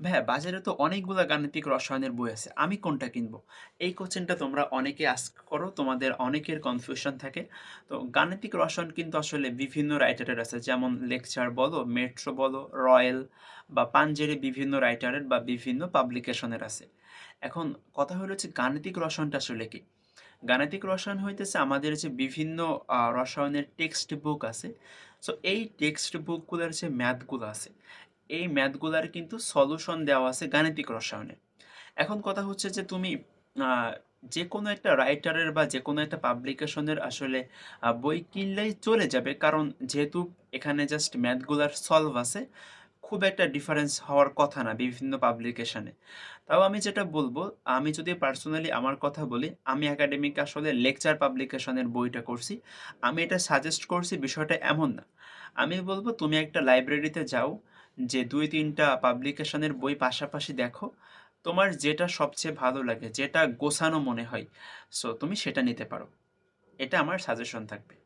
ভাইয়া বাজারে তো অনেকগুলা গাণিতিক রসায়নের বই আছে। আমি কোনটা কিনবো? এই কোয়েশ্চেনটা তোমরা অনেকে আস্ক করো। তোমাদের অনেকের কনফিউশন থাকে। তো গাণিতিক রসায়ন কিন্তু আসলে বিভিন্ন রাইটারের আছে। যেমন লেকচার বলো, মেট্রো বলো, রয়্যাল বা পাঞ্জেরি বিভিন্ন রাইটারের বা বিভিন্ন পাবলিকেশনের আছে। এখন কথা হলো যে গাণিতিক রসায়নটা আসলে কি? গাণিতিক রসায়ন হইতেছে আমাদের যে বিভিন্ন রসায়নের টেক্সট বুক আছে। সো এই টেক্সট বুকগুলোর যে ম্যাথগুলো আছে, এই ম্যাথগুলার কিন্তু সলিউশন দেওয়া আছে গাণিতিক রসায়নে। এখন কথা হচ্ছে যে তুমি যে কোনো একটা রাইটারের বা যে কোনো একটা পাবলিকেশনের আসলে বই কিনলেই চলে যাবে। কারণ যেহেতু এখানে জাস্ট ম্যাথগুলার সলভ আছে, খুব একটা ডিফারেন্স হওয়ার কথা না বিভিন্ন পাবলিকেশনে। তাও আমি যেটা বলব আমি যদি পার্সোনালি আমার কথা বলি, আমি একাডেমিক আসলে লেকচার পাবলিকেশনের বইটা করছি। আমি এটা সাজেস্ট করছি বিষয়টা এমন না। আমি বলব তুমি একটা লাইব্রেরিতে যাও, যে ২-৩ টা পাবলিকেশনের বই পাশাপাশি দেখো। তোমার যেটা সবচেয়ে ভালো লাগে, যেটা গোছানো মনে হয়, সো তুমি সেটা নিতে পারো। এটা আমার সাজেশন থাকবে।